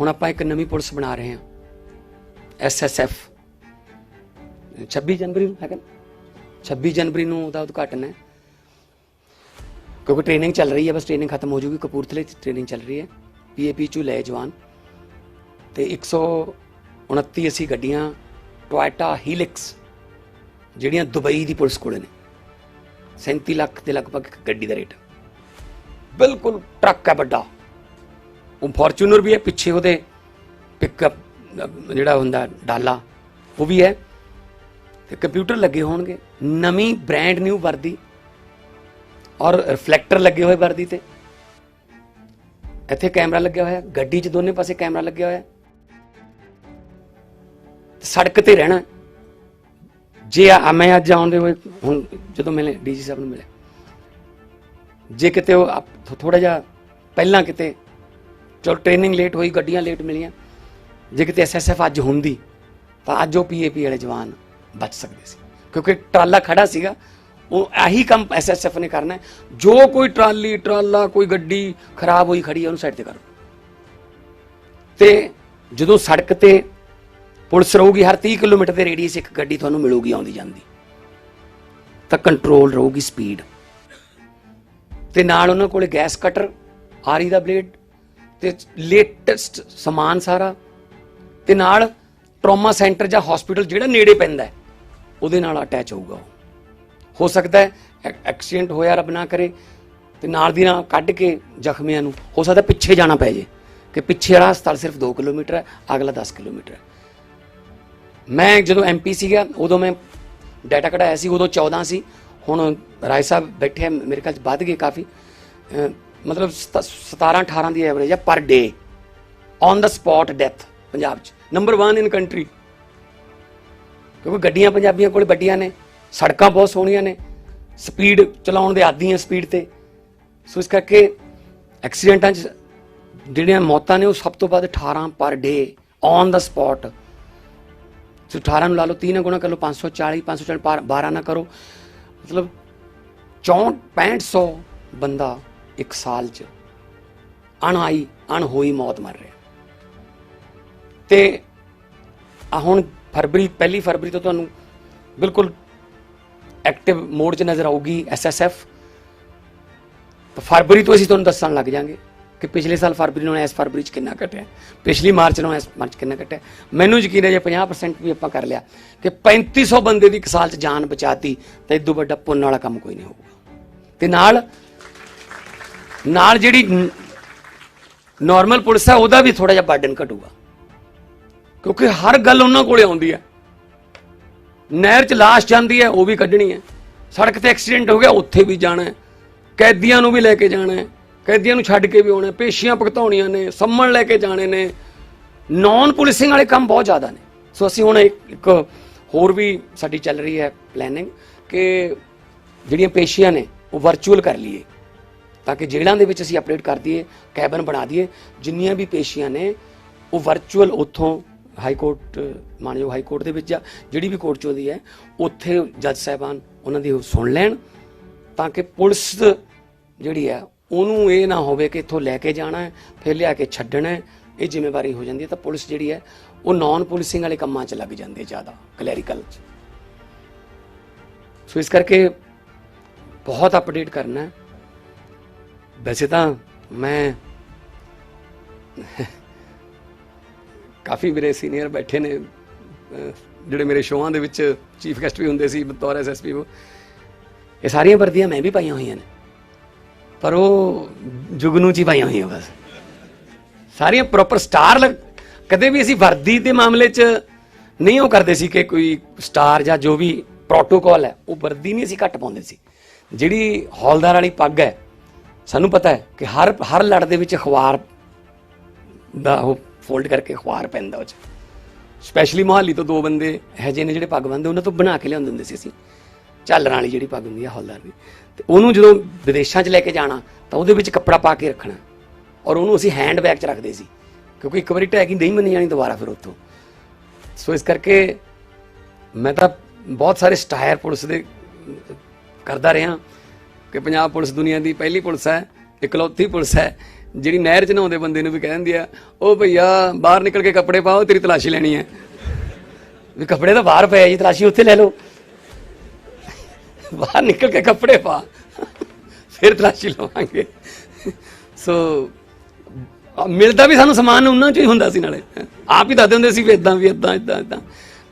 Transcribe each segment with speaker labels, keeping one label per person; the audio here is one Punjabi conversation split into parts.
Speaker 1: ਹੁਣ ਆਪਾਂ ਇੱਕ ਨਵੀਂ ਪੁਲਿਸ ਬਣਾ ਰਹੇ ਹਾਂ। ਐਸਐਸਐਫ 26 ਜਨਵਰੀ ਨੂੰ ਹੈਗਾ ਨਾ? 26 ਜਨਵਰੀ ਨੂੰ ਉਹਦਾ ਉਦਘਾਟਨ ਹੈ। ਕਿਉਂਕਿ ਟ੍ਰੇਨਿੰਗ ਚੱਲ ਰਹੀ ਹੈ, ਬਸ ਟ੍ਰੇਨਿੰਗ ਖਤਮ ਹੋ ਜੂਗੀ। ਕਪੂਰਥਲੇ ਚ ਟ੍ਰੇਨਿੰਗ ਚੱਲ ਰਹੀ ਹੈ। ਪੀਏਪੀ ਚੂ ਲਏ ਜਵਾਨ। ਤੇ 129 ਅਸੀਂ ਗੱਡੀਆਂ ਟੋਇਟਾ ਹੀਲਿਕਸ ਜਿਹੜੀਆਂ ਦੁਬਈ ਦੀ ਪੁਲਿਸ ਕੋਲ ਨੇ। 37 ਲੱਖ ਦੇ ਲਗਭਗ ਇੱਕ ਗੱਡੀ ਦਾ ਰੇਟ। ਬਿਲਕੁਲ ਟਰੱਕ ਹੈ ਵੱਡਾ। ਉਹ ਫੋਰਚੂਨਰ ਵੀ ਹੈ, ਪਿੱਛੇ ਉਹਦੇ ਪਿਕਅਪ ਜਿਹੜਾ ਹੁੰਦਾ ਡਾਲਾ, ਉਹ ਵੀ ਹੈ। ਤੇ ਕੰਪਿਊਟਰ ਲੱਗੇ ਹੋਣਗੇ, ਨਵੀਂ ਬ੍ਰਾਂਡ ਨਿਊ ਵਰਦੀ ਔਰ ਰਿਫਲੈਕਟਰ ਲੱਗੇ ਹੋਏ ਵਰਦੀ ਤੇ। ਇੱਥੇ ਕੈਮਰਾ ਲੱਗਿਆ ਹੋਇਆ, ਗੱਡੀ 'ਚ ਦੋਨੇ ਪਾਸੇ ਕੈਮਰਾ ਲੱਗਿਆ ਹੋਇਆ। ਸੜਕ ਤੇ ਰਹਿਣਾ। ਜੇ ਆ ਮੈਂ ਅੱਜ ਆਉਂਦੇ ਹੋਏ, ਹੁਣ ਜਦੋਂ ਮਿਲੇ, ਡੀਜੀ ਸਾਹਿਬ ਨੂੰ ਮਿਲੇ। ਜੇ ਕਿਤੇ ਉਹ ਥੋੜਾ ਜਿਹਾ ਪਹਿਲਾਂ ਕਿਤੇ ਚਲੋ ਟ੍ਰੇਨਿੰਗ ਲੇਟ ਹੋਈ, ਗੱਡੀਆਂ ਲੇਟ ਮਿਲੀਆਂ। ਜੇ ਕਿਤੇ ਐਸਐਸਐਫ ਅੱਜ ਹੁੰਦੀ, ਤਾਂ ਅੱਜ ਉਹ ਪੀਏਪੀ ਵਾਲੇ ਜਵਾਨ ਬਚ ਸਕਦੇ ਸੀ। ਕਿਉਂਕਿ ਟਰਾਲਾ ਖੜਾ ਸੀਗਾ, ਉਹ ਆਹੀ ਕੰਮ ਐਸਐਸਐਫ ਨੇ ਕਰਨਾ ਜੋ ਕੋਈ ਟਰਾਲੀ, ਟਰਾਲਾ, ਕੋਈ ਗੱਡੀ ਖਰਾਬ ਹੋਈ, ਖੜੀ ਹੈ ਉਹਨੂੰ ਸਾਈਡ ਤੇ ਕਰੋ। ਤੇ ਜਦੋਂ ਸੜਕ ਤੇ ਪੁਲਿਸ ਰਹੂਗੀ, ਹਰ 30 ਕਿਲੋਮੀਟਰ ਦੇ ਰੇਡੀਅਸ ਇੱਕ ਗੱਡੀ ਤੁਹਾਨੂੰ ਮਿਲੂਗੀ, ਆਉਂਦੀ ਜਾਂਦੀ। ਤਾਂ ਕੰਟਰੋਲ ਰਹੂਗੀ ਸਪੀਡ ਤੇ ਨਾਲ ਉਹਨਾਂ ਕੋਲੇ ਗੈਸ ਕਟਰ ਆਰੀ ਦਾ ਬਲੇਡ ਤੇ ਲੇਟੈਸਟ ਸਮਾਨ ਸਾਰਾ ਤੇ ਨਾਲ ਟਰੋਮਾ ਸੈਂਟਰ ਜਾਂ ਹਸਪੀਟਲ ਜਿਹੜਾ ਨੇੜੇ ਪੈਂਦਾ ਉਹਦੇ ਨਾਲ ਅਟੈਚ ਹੋਊਗਾ ਉਹ। ਹੋ ਸਕਦਾ ਹੈ ਐਕ- ਐਕਸੀਡੈਂਟ ਹੋਇਆ ਰੱਬ ਨਾ ਕਰੇ, ਤੇ ਨਾਲ ਦੀ ਨਾਲ ਕੱਢ ਕੇ ਜ਼ਖਮੀਆਂ ਨੂੰ। ਹੋ ਸਕਦਾ ਪਿੱਛੇ ਜਾਣਾ ਪੈ ਜੇ, ਕਿ ਪਿੱਛੇ ਵਾਲਾ ਹਸਪਤਾਲ ਸਿਰਫ 2 ਕਿਲੋਮੀਟਰ ਹੈ, ਅਗਲਾ 10 ਕਿਲੋਮੀਟਰ ਹੈ। ਮੈਂ ਜਦੋਂ ਐਮਪੀ ਸੀਗਾ, ਉਦੋਂ ਮੈਂ ਡਾਟਾ ਕਢਾਇਆ ਸੀ, ਉਦੋਂ 14 ਸੀ। ਹੁਣ ਰਾਏ ਸਾਹਿਬ ਬੈਠੇ ਮੇਰੇ ਖਿਆਲ ਚ ਵੱਧ ਗਏ ਕਾਫੀ। ਮਤਲਬ 17 18 ਦੀ ਐਵਰੇਜ ਹੈ per day on the spot death Punjab ਚ ਨੰਬਰ 1 ਇਨ ਕੰਟਰੀ ਕਿਉਂਕਿ ਗੱਡੀਆਂ ਪੰਜਾਬੀਆਂ ਕੋਲ ਵੱਡੀਆਂ ਨੇ, ਸੜਕਾਂ ਬਹੁਤ ਸੋਹਣੀਆਂ ਨੇ ਸਪੀਡ ਚਲਾਉਣ ਦੇ ਆਦੀ ਆ ਸਪੀਡ ਤੇ। ਸੋ ਇਸ ਕਰਕੇ ਐਕਸੀਡੈਂਟਾਂ 'ਚ ਜਿਹੜੀਆਂ ਮੌਤਾਂ ਨੇ ਉਹ ਸਭ ਤੋਂ ਵੱਧ 18 ਪਰ ਡੇ ਔਨ ਦਾ ਸਪੌਟ ਸੋ 18 ਨੂੰ ਲਾ ਲਓ 3 ਗੁਣਾ ਕਰ ਲਓ 540 540 ਪਾਰ 12 ਨਾ ਕਰੋ। ਮਤਲਬ 64 6500 ਬੰਦਾ ਇੱਕ ਸਾਲ 'ਚ ਅਣਾਈ ਅਣਹੋਈ ਮੌਤ ਮਰ ਰਿਹਾ। ਤੇ ਆ ਹੁਣ ਫਰਵਰੀ, ਪਹਿਲੀ ਫਰਵਰੀ ਤੋਂ ਤੁਹਾਨੂੰ ਬਿਲਕੁਲ ਐਕਟਿਵ ਮੋਡ 'ਚ ਨਜ਼ਰ ਆਊਗੀ ਐਸਐਸਐਫ ਤਾਂ ਫਰਵਰੀ ਤੋਂ ਅਸੀਂ ਤੁਹਾਨੂੰ ਦੱਸਣ ਲੱਗ ਜਾਾਂਗੇ ਕਿ ਪਿਛਲੇ ਸਾਲ ਫਰਵਰੀ ਨੂੰ ਇਸ ਫਰਵਰੀ 'ਚ ਕਿੰਨਾ ਘਟਿਆ। ਪਿਛਲੀ ਮਾਰਚ ਨੂੰ ਇਸ ਮਾਰਚ ਕਿੰਨਾ ਘਟਿਆ। ਮੈਨੂੰ ਯਕੀਨ ਹੈ ਜੇ 50% ਵੀ ਆਪਾਂ ਕਰ ਲਿਆ ਕਿ 3500 ਬੰਦੇ ਦੀ ਇੱਕ ਸਾਲ 'ਚ ਜਾਨ ਬਚਾਤੀ, ਤਾਂ ਇਦੋਂ ਵੱਡਾ ਪੁੰਨ ਵਾਲਾ ਕੰਮ ਕੋਈ ਨਹੀਂ ਹੋਊਗਾ। ਤੇ ਨਾਲ ਨਾਲ ਜਿਹੜੀ ਨਾਰਮਲ ਪੁਲਿਸ ਹੈ, ਉਹਦਾ ਵੀ ਥੋੜਾ ਜਿਹਾ ਬਰਡਨ ਘਟੂਗਾ। ਕਿਉਂਕਿ ਹਰ ਗੱਲ ਉਹਨਾਂ ਕੋਲੇ ਆਉਂਦੀ ਹੈ। ਨਹਿਰ 'ਚ ਲਾਸ਼ ਜਾਂਦੀ ਹੈ, ਉਹ ਵੀ ਕੱਢਣੀ ਹੈ। ਸੜਕ ਤੇ ਐਕਸੀਡੈਂਟ ਹੋ ਗਿਆ, ਉੱਥੇ ਵੀ ਜਾਣਾ ਹੈ। ਕੈਦੀਆਂ ਨੂੰ ਵੀ ਲੈ ਕੇ ਜਾਣਾ ਹੈ। ਕੈਦੀਆਂ ਨੂੰ ਛੱਡ ਕੇ ਵੀ ਆਉਣਾ ਪੇਸ਼ੀਆਂ ਭੁਗਤਾਉਣੀਆਂ ਨੇ ਸੰਮਣ ਲੈ ਕੇ ਜਾਣੇ ਨੇ। ਨਾਨ ਪੁਲਿਸਿੰਗ ਵਾਲੇ ਕੰਮ ਬਹੁਤ ਜ਼ਿਆਦਾ ਨੇ। ਸੋ ਅਸੀਂ ਹੁਣ ਇੱਕ ਹੋਰ ਵੀ ਸਾਡੀ ਚੱਲ ਰਹੀ ਹੈ ਪਲੈਨਿੰਗ ਕਿ ਜਿਹੜੀਆਂ ਪੇਸ਼ੀਆਂ ਨੇ, ਉਹ ਵਰਚੁਅਲ ਕਰ ਲਈਏ। ਤਾਂ ਕਿ ਜੇਲ੍ਹਾਂ ਦੇ ਵਿੱਚ ਅਸੀਂ ਅਪਡੇਟ ਕਰ ਦਈਏ, ਕੈਬਨ ਬਣਾ ਦਈਏ। ਜਿੰਨੀਆਂ ਵੀ ਪੇਸ਼ੀਆਂ ਨੇ, ਉਹ ਵਰਚੁਅਲ ਉੱਥੋਂ ਹਾਈ ਕੋਰਟ ਮਾਨਯੋਗ ਹਾਈ ਕੋਰਟ ਦੇ ਵਿੱਚ ਜਾਂ ਜਿਹੜੀ ਵੀ ਕੋਰਟ ਚ ਹੁੰਦੀ ਹੈ, ਉੱਥੇ ਜੱਜ ਸਾਹਿਬਾਨ ਉਹਨਾਂ ਦੀ ਉਹ ਸੁਣ ਲੈਣ, ਤਾਂ ਕਿ ਪੁਲਿਸ ਜਿਹੜੀ ਹੈ, ਉਹਨੂੰ ਇਹ ਨਾ ਹੋਵੇ ਕਿ ਇੱਥੋਂ ਲੈ ਕੇ ਜਾਣਾ ਹੈ, ਫਿਰ ਲਿਆ ਕੇ ਛੱਡਣਾ ਹੈ, ਇਹ ਜ਼ਿੰਮੇਵਾਰੀ ਹੋ ਜਾਂਦੀ ਹੈ। ਤਾਂ ਪੁਲਿਸ ਜਿਹੜੀ ਹੈ, ਉਹ ਨਾਨ ਪੁਲਿਸਿੰਗ ਵਾਲੇ ਕੰਮਾਂ 'ਚ ਲੱਗ ਜਾਂਦੀ ਹੈ ਜ਼ਿਆਦਾ ਕਲੈਰੀਕਲ 'ਚ। ਸੋ ਇਸ ਕਰਕੇ ਬਹੁਤ ਅਪਡੇਟ ਕਰਨਾ ਹੈ। ਵੈਸੇ ਤਾਂ ਮੈਂ ਕਾਫੀ ਮੇਰੇ ਸੀਨੀਅਰ ਬੈਠੇ ਨੇ ਜਿਹੜੇ ਮੇਰੇ ਸ਼ੋਆਂ ਦੇ ਵਿੱਚ ਚੀਫ ਗੈਸਟ ਵੀ ਹੁੰਦੇ ਸੀ, ਬਤੌਰ ਐਸਐਸਪੀ ਉਹ। ਇਹ ਸਾਰੀਆਂ ਵਰਦੀਆਂ ਮੈਂ ਵੀ ਪਾਈਆਂ ਹੋਈਆਂ ਨੇ। ਪਰ ਉਹ ਜੁਗਨੂ ਚ ਹੀ ਪਾਈਆਂ ਹੋਈਆਂ ਬਸ। ਸਾਰੀਆਂ ਪ੍ਰੋਪਰ ਸਟਾਰ ਕਦੇ ਵੀ ਅਸੀਂ ਵਰਦੀ ਦੇ ਮਾਮਲੇ 'ਚ ਨਹੀਂ ਉਹ ਕਰਦੇ ਸੀ ਕਿ ਕੋਈ ਸਟਾਰ ਜਾਂ ਜੋ ਵੀ ਪ੍ਰੋਟੋਕਾਲ ਹੈ, ਉਹ ਵਰਦੀ ਨਹੀਂ ਅਸੀਂ ਘੱਟ ਪਾਉਂਦੇ ਸੀ। ਜਿਹੜੀ ਹੌਲਦਾਰ ਵਾਲੀ ਪੱਗ ਹੈ ਸਾਨੂੰ ਪਤਾ ਹੈ ਕਿ ਹਰ ਹਰ ਲੜ ਦੇ ਵਿੱਚ ਅਖਬਾਰ ਦਾ ਉਹ ਫੋਲਡ ਕਰਕੇ ਅਖਬਾਰ ਪੈਂਦਾ ਉਹ ਚ। ਸਪੈਸ਼ਲੀ ਮੋਹਾਲੀ ਤੋਂ ਦੋ ਬੰਦੇ ਇਹੋ ਜਿਹੇ ਨੇ ਜਿਹੜੇ ਪੱਗ ਬੰਨਦੇ ਉਹਨਾਂ ਤੋਂ ਬਣਾ ਕੇ ਲਿਆਉਂਦੇ ਹੁੰਦੇ ਸੀ ਅਸੀਂ। ਝਾਲਰਾਂ ਵਾਲੀ ਜਿਹੜੀ ਪੱਗ ਹੁੰਦੀ ਹੈ ਹੌਲਦਾਰ ਦੀ। ਤੇ ਉਹਨੂੰ ਜਦੋਂ ਵਿਦੇਸ਼ਾਂ 'ਚ ਲੈ ਕੇ ਜਾਣਾ, ਤਾਂ ਉਹਦੇ ਵਿੱਚ ਕੱਪੜਾ ਪਾ ਕੇ ਰੱਖਣਾ। ਔਰ ਉਹਨੂੰ ਅਸੀਂ ਹੈਂਡ ਬੈਗ 'ਚ ਰੱਖਦੇ ਸੀ। ਕਿਉਂਕਿ ਇੱਕ ਵਾਰੀ ਟੈਗੀ ਨਹੀਂ ਮੰਨੀ ਜਾਣੀ ਦੁਬਾਰਾ ਫਿਰ ਉੱਥੋਂ। ਸੋ ਇਸ ਕਰਕੇ ਮੈਂ ਤਾਂ ਬਹੁਤ ਸਾਰੇ ਸਟਾਇਰ ਪੁਲਿਸ ਦੇ ਕਰਦਾ ਰਿਹਾ। ਕਿ ਪੰਜਾਬ ਪੁਲਿਸ ਦੁਨੀਆ ਦੀ ਪਹਿਲੀ ਪੁਲਿਸ ਹੈ, ਇਕਲੌਤੀ ਪੁਲਿਸ ਹੈ, ਜਿਹੜੀ ਨਹਿਰ 'ਚ ਨਹਾਉਂਦੇ ਬੰਦੇ ਨੂੰ ਵੀ ਕਹਿ ਦਿੰਦੀ ਆ ਉਹ ਭਈਆ, ਬਾਹਰ ਨਿਕਲ ਕੇ ਕੱਪੜੇ ਪਾਓ, ਤੇਰੀ ਤਲਾਸ਼ੀ ਲੈਣੀ ਹੈ। ਵੀ ਕੱਪੜੇ ਤਾਂ ਬਾਹਰ ਪਏ ਜੀ, ਤਲਾਸ਼ੀ ਉੱਥੇ ਲੈ ਲਓ। ਬਾਹਰ ਨਿਕਲ ਕੇ ਕੱਪੜੇ ਪਾ, ਫਿਰ ਤਲਾਸ਼ੀ ਲਵਾਂਗੇ। ਸੋ ਮਿਲਦਾ ਵੀ ਸਾਨੂੰ ਸਮਾਨ ਉਹਨਾਂ 'ਚੋਂ ਹੀ ਹੁੰਦਾ ਸੀ ਨਾਲੇ। ਆਪ ਹੀ ਦੱਸਦੇ ਹੁੰਦੇ ਸੀ ਵੀ ਇਦਾਂ ਵੀ ਇਦਾਂ ਇਦਾਂ ਇਦਾਂ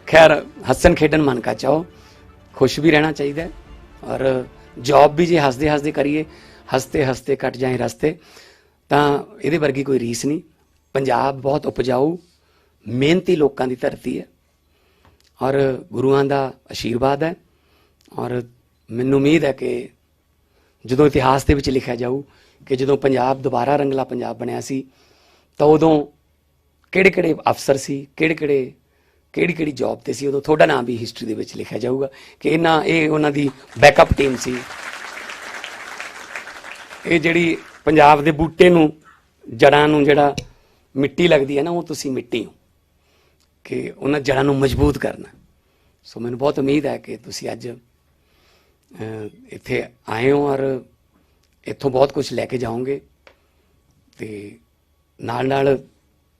Speaker 1: ਖੈਰ, ਹੱਸਣ ਖੇਡਣ ਮਨ ਕਾ ਚਾਹੋ ਖੁਸ਼ ਵੀ ਰਹਿਣਾ ਚਾਹੀਦਾ ਔਰ ਜੌਬ ਵੀ ਜੇ ਹੱਸਦੇ ਹੱਸਦੇ ਕਰੀਏ, ਹੱਸਤੇ ਹੱਸਤੇ ਕੱਟ ਜਾਏ ਰਸਤੇ, ਤਾਂ ਇਹਦੇ ਵਰਗੀ ਕੋਈ ਰੀਸ ਨਹੀਂ। ਪੰਜਾਬ ਬਹੁਤ ਉਪਜਾਊ, ਮਿਹਨਤੀ ਲੋਕਾਂ ਦੀ ਧਰਤੀ ਹੈ। ਔਰ ਗੁਰੂਆਂ ਦਾ ਆਸ਼ੀਰਵਾਦ ਹੈ। ਔਰ ਮੈਨੂੰ ਉਮੀਦ ਹੈ ਕਿ ਜਦੋਂ ਇਤਿਹਾਸ ਦੇ ਵਿੱਚ ਲਿਖਿਆ ਜਾਊ ਕਿ ਜਦੋਂ ਪੰਜਾਬ ਦੁਬਾਰਾ ਰੰਗਲਾ ਪੰਜਾਬ ਬਣਿਆ ਸੀ, ਤਾਂ ਉਦੋਂ ਕਿਹੜੇ ਕਿਹੜੇ ਅਫਸਰ ਸੀ ਕਿਹੜੇ ਕਿਹੜੇ ਕਿਹੜੀ ਕਿਹੜੀ ਜੌਬ ਤੇ ਸੀ, ਉਦੋਂ ਤੁਹਾਡਾ ਨਾਮ ਵੀ ਹਿਸਟਰੀ ਦੇ ਵਿੱਚ ਲਿਖਿਆ ਜਾਊਗਾ ਕਿ ਇਹਨਾਂ ਇਹ ਉਹਨਾਂ ਦੀ ਬੈਕਅਪ ਟੀਮ ਸੀ। ਇਹ ਜਿਹੜੀ ਪੰਜਾਬ ਦੇ ਬੂਟੇ ਨੂੰ ਜੜਾਂ ਨੂੰ ਜਿਹੜਾ ਮਿੱਟੀ ਲੱਗਦੀ ਹੈ ਨਾ, ਉਹ ਤੁਸੀਂ ਮਿੱਟੀ ਹੋ। ਕਿ ਉਹਨਾਂ ਜੜਾਂ ਨੂੰ ਮਜ਼ਬੂਤ ਕਰਨਾ। ਸੋ ਮੈਨੂੰ ਬਹੁਤ ਉਮੀਦ ਹੈ ਕਿ ਤੁਸੀਂ ਅੱਜ ਇੱਥੇ ਆਏ ਹੋ ਔਰ ਇੱਥੋਂ ਬਹੁਤ ਕੁਝ ਲੈ ਕੇ ਜਾਓਗੇ। ਤੇ ਨਾਲ ਨਾਲ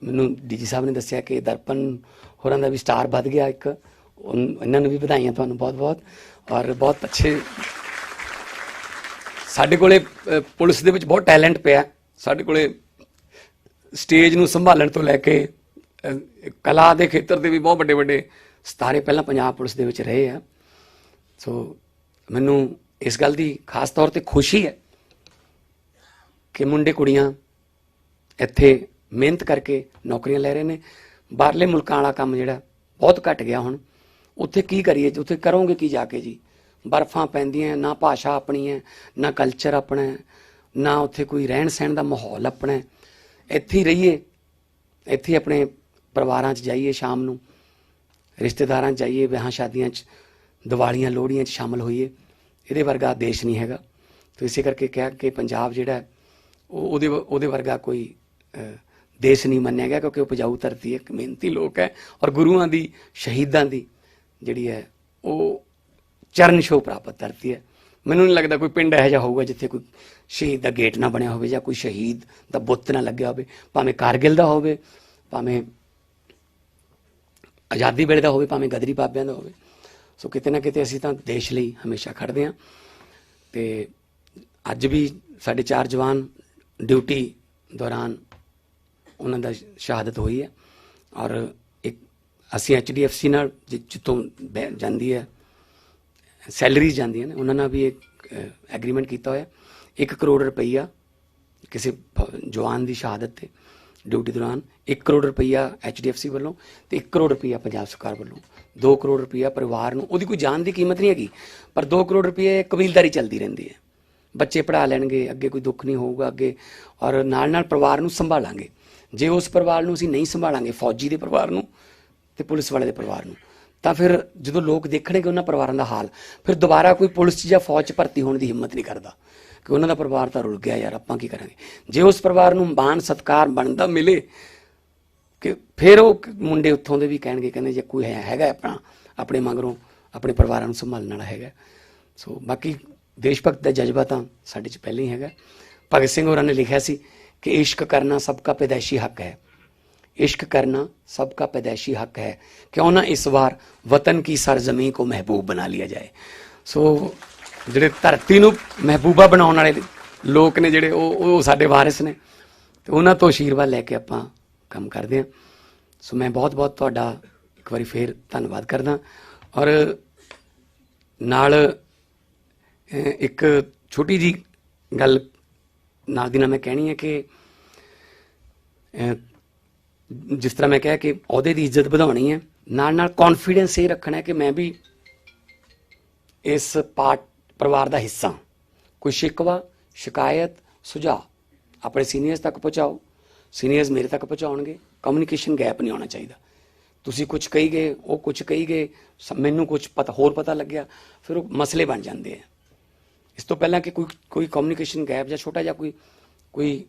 Speaker 1: ਮੈਨੂੰ ਡੀਜੀ ਸਾਹਿਬ ਨੇ ਦੱਸਿਆ ਕਿ ਦਰਪਨ ਹੋਰਾਂ ਦਾ ਵੀ ਸਟਾਰ ਵੱਧ ਗਿਆ ਇੱਕ। ਉਨ- ਇਹਨਾਂ ਨੂੰ ਵੀ ਵਧਾਈਆਂ ਤੁਹਾਨੂੰ ਬਹੁਤ ਬਹੁਤ ਔਰ ਬਹੁਤ ਅੱਛੇ। ਸਾਡੇ ਕੋਲੇ ਪੁਲਿਸ ਦੇ ਵਿੱਚ ਬਹੁਤ ਟੈਲੈਂਟ ਪਿਆ। ਸਾਡੇ ਕੋਲੇ ਸਟੇਜ ਨੂੰ ਸੰਭਾਲਣ ਤੋਂ ਲੈ ਕੇ ਕਲਾ ਦੇ ਖੇਤਰ ਦੇ ਵੀ ਬਹੁਤ ਵੱਡੇ ਵੱਡੇ ਸਤਾਰੇ ਪਹਿਲਾਂ ਪੰਜਾਬ ਪੁਲਿਸ ਦੇ ਵਿੱਚ ਰਹੇ ਆ। ਸੋ ਮੈਨੂੰ ਇਸ ਗੱਲ ਦੀ ਖਾਸ ਤੌਰ ਤੇ ਖੁਸ਼ੀ ਹੈ ਕਿ ਮੁੰਡੇ ਕੁੜੀਆਂ ਇੱਥੇ ਮਿਹਨਤ ਕਰਕੇ ਨੌਕਰੀਆਂ ਲੈ ਰਹੇ ਨੇ। ਬਾਹਰਲੇ ਮੁਲਕਾਂ ਵਾਲਾ ਕੰਮ ਜਿਹੜਾ ਬਹੁਤ ਘਟ ਗਿਆ ਹੁਣ। ਉੱਥੇ ਕੀ ਕਰੀਏ? ਉੱਥੇ ਕਰੋਗੇ ਕੀ ਜਾ ਕੇ ਜੀ? ਬਰਫਾਂ ਪੈਂਦੀਆਂ, ਨਾ ਭਾਸ਼ਾ ਆਪਣੀ ਹੈ, ਨਾ ਕਲਚਰ ਆਪਣਾ ਹੈ, ਨਾ ਉੱਥੇ ਕੋਈ ਰਹਿਣ ਸਹਿਣ ਦਾ ਮਾਹੌਲ ਆਪਣਾ ਹੈ। ਇੱਥੇ ਹੀ ਰਹੀਏ। ਇੱਥੇ ਆਪਣੇ ਪਰਿਵਾਰਾਂ 'ਚ ਜਾਈਏ ਸ਼ਾਮ ਨੂੰ। ਰਿਸ਼ਤੇਦਾਰਾਂ 'ਚ ਜਾਈਏ, ਵਿਆਹਾਂ ਸ਼ਾਦੀਆਂ 'ਚ, ਦੀਵਾਲੀਆਂ, ਲੋਹੜੀਆਂ 'ਚ ਸ਼ਾਮਲ ਹੋਈਏ। ਇਹਦੇ ਵਰਗਾ ਦੇਸ਼ ਨਹੀਂ ਹੈਗਾ। ਤੇ ਇਸੇ ਕਰਕੇ ਕਿਹਾ ਕਿ ਪੰਜਾਬ ਜਿਹੜਾ ਉਹ ਉਹਦੇ ਉਹਦੇ ਵਰਗਾ ਕੋਈ ਦੇਸ਼ ਨਹੀਂ ਮੰਨਿਆ ਗਿਆ ਕਿਉਂਕਿ ਉਪਜਾਊ ਧਰਤੀ ਹੈ, ਇੱਕ ਮਿਹਨਤੀ ਲੋਕ ਹੈ ਔਰ ਗੁਰੂਆਂ ਦੀ, ਸ਼ਹੀਦਾਂ ਦੀ ਜਿਹੜੀ ਹੈ, ਉਹ ਚਰਨ ਛੋਹ ਪ੍ਰਾਪਤ ਧਰਤੀ ਹੈ। ਮੈਨੂੰ ਨਹੀਂ ਲੱਗਦਾ ਕੋਈ ਪਿੰਡ ਇਹੋ ਜਿਹਾ ਹੋਊਗਾ ਜਿੱਥੇ ਕੋਈ ਸ਼ਹੀਦ ਦਾ ਗੇਟ ਨਾ ਬਣਿਆ ਹੋਵੇ ਜਾਂ ਕੋਈ ਸ਼ਹੀਦ ਦਾ ਬੁੱਤ ਨਾ ਲੱਗਿਆ ਹੋਵੇ। ਭਾਵੇਂ ਕਾਰਗਿਲ ਦਾ ਹੋਵੇ, ਭਾਵੇਂ ਆਜ਼ਾਦੀ ਵੇਲੇ ਦਾ ਹੋਵੇ, ਭਾਵੇਂ ਗਦਰੀ ਬਾਬਿਆਂ ਦਾ ਹੋਵੇ। ਸੋ ਕਿਤੇ ਨਾ ਕਿਤੇ ਅਸੀਂ ਤਾਂ ਦੇਸ਼ ਲਈ ਹਮੇਸ਼ਾ ਖੜਦੇ ਹਾਂ। ਤੇ ਅੱਜ ਵੀ ਸਾਡੇ ਚਾਰ ਜਵਾਨ ਡਿਊਟੀ ਦੌਰਾਨ ਉਹਨਾਂ ਦਾ ਸ਼ਹਾਦਤ ਹੋਈ ਹੈ ਔਰ ਇੱਕ ਅਸੀਂ ਐਚਡੀਐਫਸੀ ਨਾਲ ਜਿ- ਜਿੱਥੋਂ ਬੈ- ਜਾਂਦੀ ਹੈ, ਸੈਲਰੀਜ਼ ਜਾਂਦੀਆਂ ਨੇ, ਉਹਨਾਂ ਨਾਲ ਵੀ ਇੱਕ ਐਗਰੀਮੈਂਟ ਕੀਤਾ ਹੋਇਆ। 1 ਕਰੋੜ ਰੁਪਈਆ ਕਿਸੇ ਜਵਾਨ ਦੀ ਸ਼ਹਾਦਤ ਤੇ ਡਿਊਟੀ ਦੌਰਾਨ 1 ਕਰੋੜ ਰੁਪਈਆ ਐਚਡੀਐਫਸੀ ਵੱਲੋਂ ਤੇ 1 ਕਰੋੜ ਰੁਪਈਆ ਪੰਜਾਬ ਸਰਕਾਰ ਵੱਲੋਂ। 2 ਕਰੋੜ ਰੁਪਈਆ ਪਰਿਵਾਰ ਨੂੰ, ਉਹਦੀ ਕੋਈ ਜਾਨ ਦੀ ਕੀਮਤ ਨਹੀਂ ਹੈਗੀ, ਪਰ 2 ਕਰੋੜ ਰੁਪਈਆ ਕਬੀਲਦਾਰੀ ਚੱਲਦੀ ਰਹਿੰਦੀ ਹੈ। ਬੱਚੇ ਪੜਾ ਲੈਣਗੇ, ਅੱਗੇ ਕੋਈ ਦੁੱਖ ਨਹੀਂ ਹੋਊਗਾ, ਅੱਗੇ ਔਰ ਨਾਲ ਨਾਲ ਪਰਿਵਾਰ ਨੂੰ ਸੰਭਾਲਾਂਗੇ। ਜੇ ਉਸ ਪਰਿਵਾਰ ਨੂੰ ਅਸੀਂ ਨਹੀਂ ਸੰਭਾਲਾਂਗੇ, ਫੌਜੀ ਦੇ ਪਰਿਵਾਰ ਨੂੰ ਤੇ ਪੁਲਿਸ ਵਾਲੇ ਦੇ ਪਰਿਵਾਰ ਨੂੰ, ਤਾਂ ਫਿਰ ਜਦੋਂ ਲੋਕ ਦੇਖਣਗੇ ਉਹਨਾਂ ਪਰਿਵਾਰਾਂ ਦਾ ਹਾਲ, ਫਿਰ ਦੁਬਾਰਾ ਕੋਈ ਪੁਲਿਸ 'ਚ ਜਾਂ ਫੌਜ 'ਚ ਭਰਤੀ ਹੋਣ ਦੀ ਹਿੰਮਤ ਨਹੀਂ ਕਰਦਾ, ਕਿ ਉਹਨਾਂ ਦਾ ਪਰਿਵਾਰ ਤਾਂ ਰੁਲ ਗਿਆ ਯਾਰ, ਆਪਾਂ ਕੀ ਕਰਾਂਗੇ? ਜੇ ਉਸ ਪਰਿਵਾਰ ਨੂੰ ਮਾਣ, ਸਤਕਾਰ ਬਣਦਾ ਮਿਲੇ, ਕਿ ਫਿਰ ਉਹ ਮੁੰਡੇ ਉੱਥੋਂ ਦੇ ਵੀ ਕਹਿਣਗੇ, ਕਹਿੰਦੇ ਜੇ ਕੋਈ ਹੈਗਾ ਆਪਣਾ, ਆਪਣੇ ਮਗਰੋਂ ਆਪਣੇ ਪਰਿਵਾਰਾਂ ਨੂੰ ਸੰਭਾਲਣ ਵਾਲਾ ਹੈਗਾ। ਸੋ ਬਾਕੀ ਦੇਸ਼ ਭਗਤ ਦਾ ਜਜ਼ਬਾ ਤਾਂ ਸਾਡੇ 'ਚ ਪਹਿਲਾਂ ਹੀ ਹੈਗਾ। ਭਗਤ ਸਿੰਘ ਹੋਰਾਂ ਨੇ ਲਿਖਿਆ ਸੀ ਕਿ ਇਸ਼ਕ ਕਰਨਾ ਸਭ ਦਾ ਪੈਦਾਇਸ਼ੀ ਹੱਕ ਹੈ इश्क करना सबका पैदाइशी हक है क्यों ना इस बार वतन की सरजमी को महबूब बना लिया जाए ਸੋ ਜਿਹੜੇ ਧਰਤੀ ਨੂੰ ਮਹਿਬੂਬਾ ਬਣਾਉਣ ਵਾਲੇ ਲੋਕ ਨੇ ਜਿਹੜੇ ਉਹ ਉਹ ਸਾਡੇ ਵਾਰਿਸ ਨੇ ਤੇ ਉਹਨਾਂ ਤੋਂ ਆਸ਼ੀਰਵਾਦ ਲੈ ਕੇ ਆਪਾਂ ਕੰਮ ਕਰਦੇ ਹਾਂ ਸੋ ਮੈਂ ਬਹੁਤ ਬਹੁਤ ਤੁਹਾਡਾ ਇੱਕ ਵਾਰੀ ਫੇਰ ਧੰਨਵਾਦ ਕਰਦਾ ਔਰ ਨਾਲ ਅਹ, ਇੱਕ ਛੋਟੀ ਜੀ ਗੱਲ ਨਾਲ ਦੀ ਨਾਲ ਮੈਂ ਕਹਿਣੀ ਹੈ ਕਿ ਜਿਸ ਤਰ੍ਹਾਂ ਮੈਂ ਕਿਹਾ ਕਿ ਅਹੁਦੇ ਦੀ ਇੱਜ਼ਤ ਵਧਾਉਣੀ ਹੈ, ਨਾਲ ਨਾਲ ਕੌਨਫੀਡੈਂਸ ਇਹ ਰੱਖਣਾ ਹੈ ਕਿ ਮੈਂ ਵੀ ਇਸ ਪਾਰਟ ਪਰਿਵਾਰ ਦਾ ਹਿੱਸਾ ਹਾਂ। ਕੋਈ ਸ਼ਿਕਵਾ, ਸ਼ਿਕਾਇਤ, ਸੁਝਾਅ ਆਪਣੇ ਸੀਨੀਅਰਸ ਤੱਕ ਪਹੁੰਚਾਓ। ਸੀਨੀਅਰਸ ਮੇਰੇ ਤੱਕ ਪਹੁੰਚਾਉਣਗੇ। ਕਮਿਊਨੀਕੇਸ਼ਨ ਗੈਪ ਨਹੀਂ ਆਉਣਾ ਚਾਹੀਦਾ। ਤੁਸੀਂ ਕੁਝ ਕਹੀ ਗਏ, ਉਹ ਕੁਝ ਕਹੀ ਗਏ, ਸ- ਮੈਨੂੰ ਕੁਝ ਪਤਾ, ਹੋਰ ਪਤਾ ਲੱਗਿਆ, ਫਿਰ ਉਹ ਮਸਲੇ ਬਣ ਜਾਂਦੇ ਆ। ਇਸ ਤੋਂ ਪਹਿਲਾਂ ਕਿ ਕੋਈ ਕੋਈ ਕਮਿਊਨੀਕੇਸ਼ਨ ਗੈਪ ਜਾਂ ਛੋਟਾ ਜਿਹਾ ਕੋਈ ਕੋਈ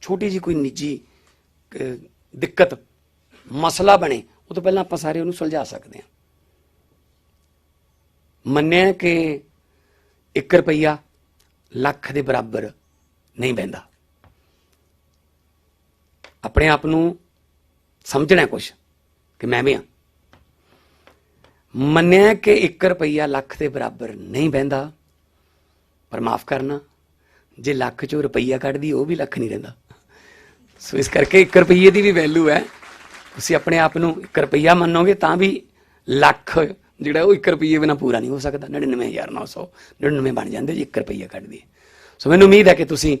Speaker 1: ਛੋਟੀ ਜੀ ਕੋਈ ਨਿੱਜੀ ਦਿੱਕਤ, ਮਸਲਾ ਬਣੇ, ਉਹ ਤੋਂ ਪਹਿਲਾਂ ਆਪਾਂ ਸਾਰੇ ਉਹਨੂੰ ਸੁਲਝਾ ਸਕਦੇ ਹਾਂ। ਮੰਨਿਆ ਕਿ 1 ਰੁਪਈਆ ਲੱਖ ਦੇ ਬਰਾਬਰ ਨਹੀਂ ਬੈਂਦਾ ਆਪਣੇ ਆਪ ਨੂੰ ਸਮਝਣਾ ਕੁਛ ਕਿ ਮੈਂ ਵੀ ਹਾਂ। ਮੰਨਿਆ ਕਿ 1 ਰੁਪਈਆ ਲੱਖ ਦੇ ਬਰਾਬਰ ਨਹੀਂ ਬਹਿੰਦਾ। ਪਰ ਮਾਫ ਕਰਨਾ, ਜੇ ਲੱਖ ਚੋਂ ਰੁਪਈਆ ਕੱਢਦੀ, ਉਹ ਵੀ ਲੱਖ ਨਹੀਂ ਰਹਿੰਦਾ। ਸੋ ਇਸ ਕਰਕੇ 1 ਰੁਪਈਏ ਦੀ ਵੀ ਵੈਲਿਊ ਹੈ। ਤੁਸੀਂ ਆਪਣੇ ਆਪ ਨੂੰ 1 ਰੁਪਈਆ ਮੰਨੋਗੇ ਤਾਂ ਵੀ ਲੱਖ ਜਿਹੜਾ ਉਹ 1 ਰੁਪਈਏ ਬਿਨਾ ਪੂਰਾ ਨਹੀਂ ਹੋ ਸਕਦਾ। 99900 99 ਬਣ ਜਾਂਦੇ ਜੇ 1 ਰੁਪਈਆ ਕੱਢਦੀ ਸੋ ਮੈਨੂੰ ਉਮੀਦ ਹੈ ਕਿ ਤੁਸੀਂ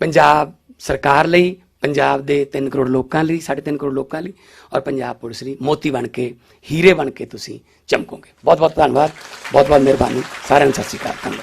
Speaker 1: ਪੰਜਾਬ ਸਰਕਾਰ ਲਈ, ਪੰਜਾਬ ਦੇ 3 ਕਰੋੜ ਲੋਕਾਂ ਲਈ 3.5 ਕਰੋੜ ਲੋਕਾਂ ਲਈ ਔਰ ਪੰਜਾਬ ਪੁਲਿਸ ਲਈ ਮੋਤੀ ਬਣ ਕੇ, ਹੀਰੇ ਬਣ ਕੇ ਤੁਸੀਂ ਚਮਕੋਗੇ। ਬਹੁਤ ਬਹੁਤ ਧੰਨਵਾਦ ਬਹੁਤ ਬਹੁਤ ਮਿਹਰਬਾਨੀ। ਸਾਰਿਆਂ ਨੂੰ ਸਤਿ ਸ਼੍ਰੀ ਅਕਾਲ, ਧੰਨਵਾਦ।